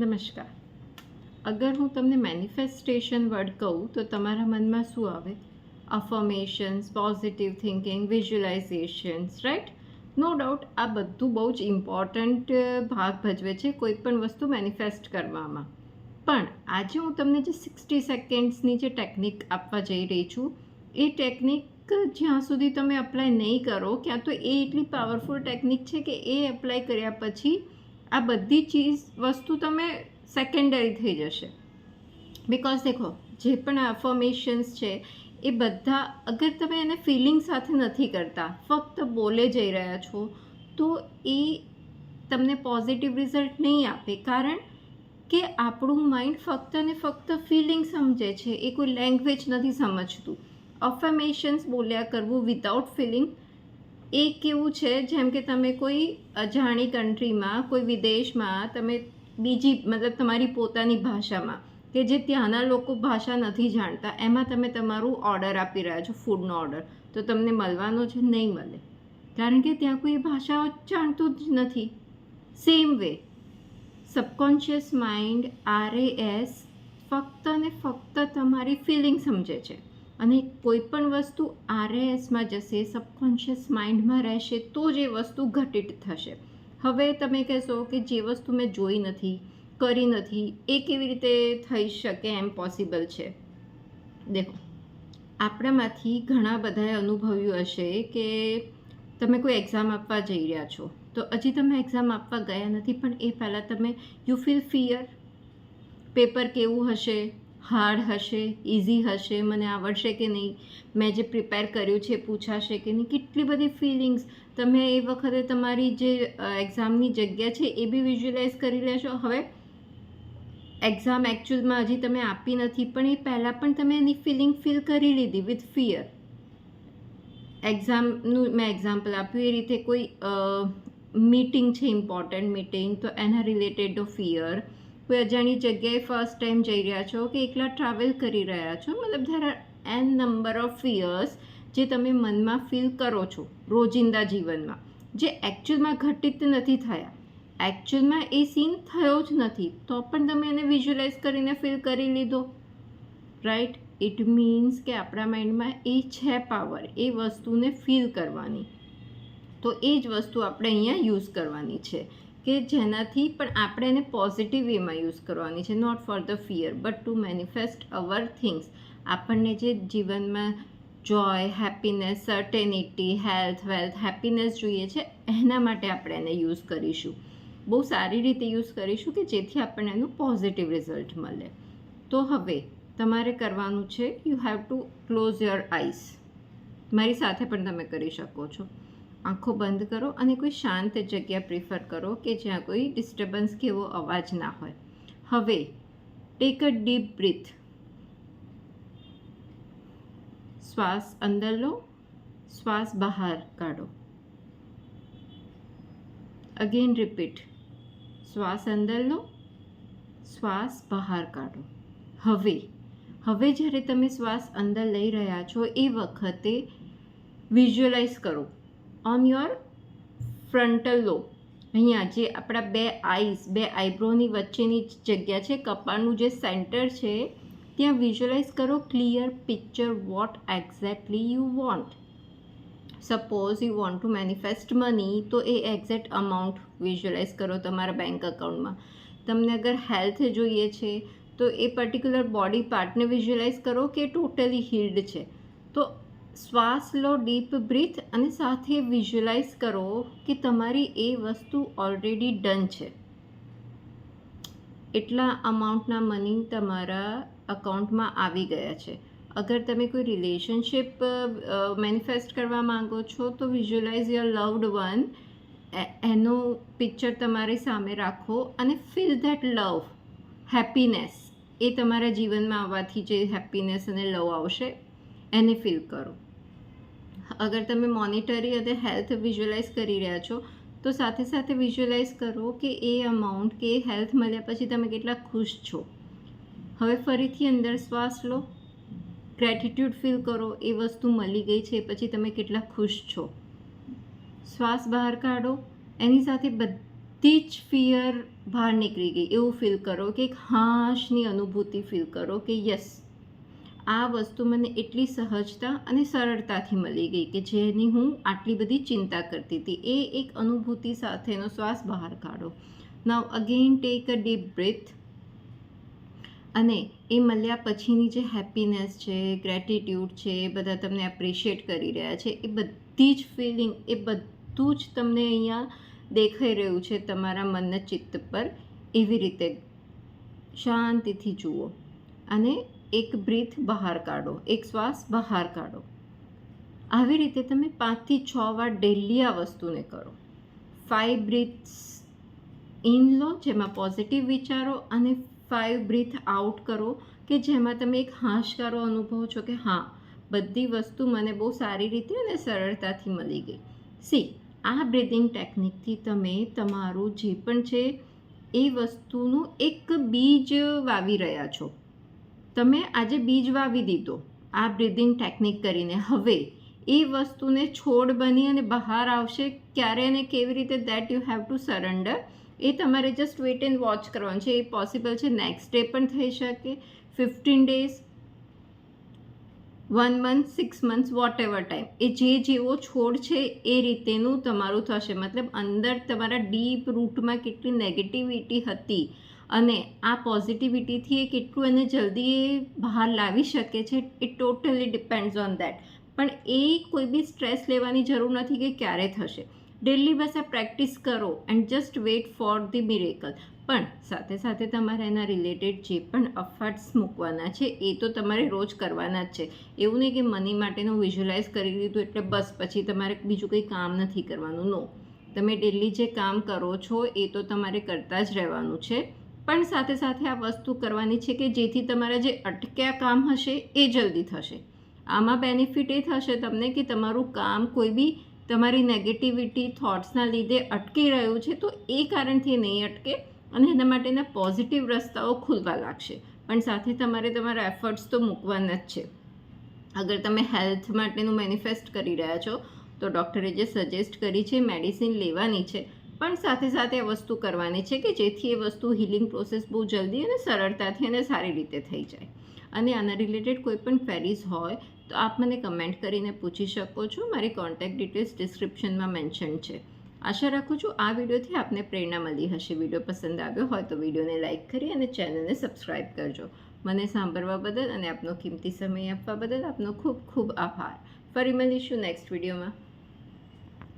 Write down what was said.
નમસ્કાર. અગર હું તમને મેનિફેસ્ટેશન વર્ડ કહું, તો તમારા મનમાં શું આવે? Affirmations positive thinking visualisations right no doubt આ બધું બહુ જ ઇમ્પોર્ટન્ટ ભાગ ભજવે છે કોઈ પણ વસ્તુ મેનિફેસ્ટ કરવામાં. પણ આજે હું તમને જે સિક્સટી સેકન્ડ્સની જે ટેકનિક આપવા જઈ રહી છું, એ ટેકનિક જ્યાં સુધી તમે અપ્લાય નહીં કરો, ક્યાં તો એ એટલી પાવરફુલ ટેકનિક છે કે એ એપ્લાય કર્યા પછી આ બધી ચીજ વસ્તુ તમે સેકન્ડરી થઈ જશે. બિકોઝ દેખો, જે પણ અફર્મેશન્સ છે, એ બધા અગર તમે એને ફિલિંગ સાથે નથી કરતા, ફક્ત બોલે જઈ રહ્યા છો, તો એ તમને પોઝિટિવ રિઝલ્ટ નહીં આપે. કારણ કે આપણું માઇન્ડ ફક્ત ને ફક્ત ફિલિંગ સમજે છે. એ કોઈ લેંગ્વેજ નથી સમજતું. અફર્મેશન્સ બોલ્યા કરવું વિધાઉટ ફિલિંગ એ કેવું છે, જેમ કે તમે કોઈ અજાણી કન્ટ્રીમાં કોઈ વિદેશમાં, તમે બીજી, મતલબ તમારી પોતાની ભાષામાં, કે જે ત્યાંના લોકો ભાષા નથી જાણતા, એમાં તમે તમારું ઓર્ડર આપી રહ્યા છો ફૂડનો ઓર્ડર તો તમને મળવાનો છે નહીં મળે. કારણ કે ત્યાં કોઈ ભાષાઓ જાણતું જ નથી. Same way subconscious mind are as ફક્ત ને ફક્ત તમારી ફિલિંગ સમજે છે. અને કોઈ પણ વસ્તુ આરએએસમાં જશે સબકોન્શિયસ માઇન્ડમાં રહેશે, તો જ એ વસ્તુ ઘટિત થશે. હવે તમે કહેશો કે જે વસ્તુ મેં જોઈ નથી, કરી નથી, એ કેવી રીતે થઈ શકે એમ પોસિબલ છે? દેખો, આપણામાંથી ઘણા બધાએ અનુભવ્યું હશે કે તમે કોઈ એક્ઝામ આપવા જઈ રહ્યા છો. તો હજી તમે એક્ઝામ આપવા ગયા નથી, પણ એ પહેલાં તમે યુ ફીલ ફિયર પેપર કેવું હશે? હાર્ડ હશે ઇઝી હશે, મને આવડશે કે નહીં? મેં જે પ્રિપેર કર્યું છે, પૂછાશે કે નહીં? કેટલી બધી ફિલિંગ્સ? તમે એ વખતે તમારી જે એક્ઝામની જગ્યા છે, એ બી વિઝ્યુલાઇઝ કરી લેશો? હવે, એક્ઝામ એકચ્યુઅલમાં હજી તમે આપી નથી, પણ એ પહેલાં પણ તમે એની ફિલિંગ ફીલ કરી લીધી, વિથ ફિયર. એક્ઝામનું, મેં એક્ઝામ્પલ આપ્યું, એ રીતે કોઈ મીટિંગ છે, ઇમ્પોર્ટન્ટ મીટિંગ, તો એના રિલેટેડ ફિયર. કોઈ અજાણી જગ્યાએ ફર્સ્ટ ટાઈમ જઈ રહ્યા છો કે એકલા ટ્રાવેલ કરી રહ્યા છો? મતલબ there are N number of fears જે તમે મનમાં ફીલ કરો છો રોજિંદા જીવનમાં. જે એકચ્યુઅલમાં ઘટિત નથી થયા. એકચ્યુઅલમાં એ સીન થયો જ નથી. તો પણ તમે એને વિઝ્યુલાઇઝ કરીને ફીલ કરી લીધો. રાઈટ ઇટ મીન્સ કે આપણા માઇન્ડમાં એ છે પાવર એ વસ્તુને ફીલ કરવાની. તો એ જ વસ્તુ આપણે અહીંયા યુઝ કરવાની છે. કે જેનાથી પણ આપણે એને પોઝિટિવ વેમાં યુઝ કરવાની છે not for the fear but to manifest our things આપણને જે જીવનમાં joy happiness certainty health wealth happiness જોઈએ છે, એના માટે આપણે એને યુઝ કરીશું. બહુ સારી રીતે યુઝ કરીશું કે જેથી આપણને એનું પોઝિટિવ રિઝલ્ટ મળે. તો હવે તમારે કરવાનું છે you have to close your eyes મારી સાથે પણ તમે કરી શકો છો. આંખો બંધ કરો અને કોઈ શાંત જગ્યા પ્રિફર કરો કે જ્યાં કોઈ ડિસ્ટર્બન્સ કે એવો અવાજ ના હોય. હવે ટેક અ ડીપ બ્રીથ શ્વાસ અંદર લો, શ્વાસ બહાર કાઢો. અગેન રિપીટ શ્વાસ અંદર લો, શ્વાસ બહાર કાઢો. હવે હવે જ્યારે તમે શ્વાસ અંદર લઈ રહ્યા છો, એ વખતે વિઝ્યુઅલાઇઝ કરો. On your frontal lobe. અહીંયા જે આપણા બે આઈસ બે આઈબ્રોની વચ્ચેની જગ્યા છે, કપાળનું જે સેન્ટર છે, ત્યાં વિઝ્યુઅલાઇઝ કરો, clear picture what exactly you want. Suppose you want to manifest money, તો એ એક્ઝેક્ટ અમાઉન્ટ વિઝ્યુઅલાઇઝ કરો તમારા બેંક અકાઉન્ટમાં. તમને અગર હેલ્થ જોઈએ છે, તો એ પર્ટિક્યુલર બોડી પાર્ટને વિઝ્યુઅલાઇઝ કરો કે ટોટલી હીલ્ડ છે. તો શ્વાસ લો ડીપ બ્રીથ અને સાથે વિઝ્યુલાઇઝ કરો કે તમારી એ વસ્તુ ઓલરેડી ડન છે. એટલા અમાઉન્ટના મની તમારા અકાઉન્ટમાં આવી ગયા છે. અગર તમે કોઈ રિલેશનશિપ મેનિફેસ્ટ કરવા માંગો છો, તો વિઝ્યુલાઇઝ યોર લવડ વન. એનું પિક્ચર તમારી સામે રાખો અને ફીલ ધેટ લવ, હેપીનેસ. એ તમારા જીવનમાં આવવાથી જે હેપીનેસ અને લવ આવશે એને ફીલ કરો. અગર તમે મોનિટરી અને હેલ્થ વિઝ્યુલાઇઝ કરી રહ્યા છો, તો સાથે સાથે વિઝ્યુલાઇઝ કરો કે એ અમાઉન્ટ કે હેલ્થ મળ્યા પછી તમે કેટલા ખુશ છો. હવે ફરીથી અંદર શ્વાસ લો. ગ્રેટિટ્યૂડ ફીલ કરો, એ વસ્તુ મળી ગઈ છે, પછી તમે કેટલા ખુશ છો. શ્વાસ બહાર કાઢો, એની સાથે બધી જ ફિયર બહાર નીકળી ગઈ. એવું ફીલ કરો કે હાશની અનુભૂતિ ફીલ કરો કે યસ આ વસ્તુ મને એટલી સહજતા અને સરળતાથી મળી ગઈ કે જેની હું આટલી બધી ચિંતા કરતી હતી. એ એક અનુભૂતિ સાથેનો શ્વાસ બહાર કાઢો. Now again take a deep breath અને એ મળ્યા પછીની જે હેપીનેસ છે ગ્રેટિટ્યૂડ છે, એ બધા તમને એપ્રિશિએટ કરી રહ્યા છે, એ બધી જ ફિલિંગ એ બધું જ તમને અહીંયા દેખાઈ રહ્યું છે તમારા મનના ચિત્ત પર. એવી રીતે શાંતિથી જુઓ. અને એક બ્રીથ બહાર કાઢો, એક શ્વાસ બહાર કાઢો. આવી રીતે તમે પાંચથી છ વાર ડેલી આ વસ્તુને કરો. ફાઇવ બ્રીથ્સ ઇન લો, જેમાં પોઝિટિવ વિચારો અને ફાઇવ બ્રીથ આઉટ કરો, કે જેમાં તમે એક હાશકારો અનુભવો છો કે હા, બધી વસ્તુ મને બહુ સારી રીતે અને સરળતાથી મળી ગઈ. સી આ બ્રિધિંગ ટેકનિકથી તમે તમારું જે પણ છે, એ વસ્તુનું એક બીજ વાવી રહ્યા છો. તમે આજે બીજ વાવી દીધો. આ બ્રિધિંગ ટેકનિક કરીને. હવે એ વસ્તુને છોડ બની અને બહાર આવશે ક્યારે અને કેવી રીતે that you have to surrender એ તમારે જસ્ટ વેટ એન્ડ વોચ કરવાનું છે. એ પોસિબલ છે. નેક્સ્ટ ડે પણ થઈ શકે. Fifteen days one month six months whatever time એ જે જેવો છોડ છે એ રીતેનું તમારું થશે. મતલબ અંદર તમારા ડીપ રૂટમાં કેટલી નેગેટિવિટી હતી. અને આ પોઝિટિવિટીથી એ કેટલું એને જલ્દી એ બહાર લાવી શકે છે it totally depends on that પણ એ કોઈ બી સ્ટ્રેસ લેવાની જરૂર નથી કે ક્યારે થશે. ડેલી બસ આ પ્રેક્ટિસ કરો and just wait for the miracle પણ સાથે સાથે તમારે એના રિલેટેડ જે પણ અફર્ટ્સ મૂકવાના છે, એ તો તમારે રોજ કરવાના જ છે. એવું નહીં કે મની માટેનું વિઝ્યુલાઇઝ કરી દીધું એટલે બસ પછી તમારે બીજું કંઈ કામ નથી કરવાનું. નો તમે ડેલી જે કામ કરો છો, એ તો તમારે કરતા જ રહેવાનું છે. પણ સાથે સાથે આ વસ્તુ કરવાની છે કે જેથી તમારા જે અટક્યા કામ હશે એ જલ્દી થશે. આમાં બેનિફિટ એ થશે તમને કે તમારું કામ કોઈ બી તમારી નેગેટિવિટી થોટ્સના લીધે અટકી રહ્યું છે, તો એ કારણથી નહીં અટકે અને એના માટેના પોઝિટિવ રસ્તાઓ ખુલવા લાગશે. પણ સાથે તમારે તમારા એફર્ટ્સ તો મૂકવાના જ છે. અગર તમે હેલ્થ માટેનું મેનિફેસ્ટ કરી રહ્યા છો, તો ડૉક્ટરે જે સજેસ્ટ કરી છે મેડિસિન લેવાની છે પણ સાથે સાથે એ વસ્તુ કરવાની છે કે જેથી એ વસ્તુ હિલિંગ પ્રોસેસ બહુ જલ્દી અને સરળતાથી અને સારી રીતે થઈ જાય. અને આના રિલેટેડ કોઈ પણ ક્વેરીઝ હોય, તો આપ મને કમેન્ટ કરીને પૂછી શકો છો. મારી કોન્ટેક્ટ ડિટેલ્સ ડિસ્ક્રિપ્શનમાં મેન્શન છે. આશા રાખું છું આ વિડીયોથી આપને પ્રેરણા મળી હશે. વીડિયો પસંદ આવ્યો હોય તો વિડીયોને લાઇક કરી અને ચેનલને સબસ્ક્રાઈબ કરજો. મને સાંભળવા બદલ અને આપનો કિંમતી સમય આપવા બદલ આપનો ખૂબ ખૂબ આભાર. ફરી મળીશું નેક્સ્ટ વિડીયોમાં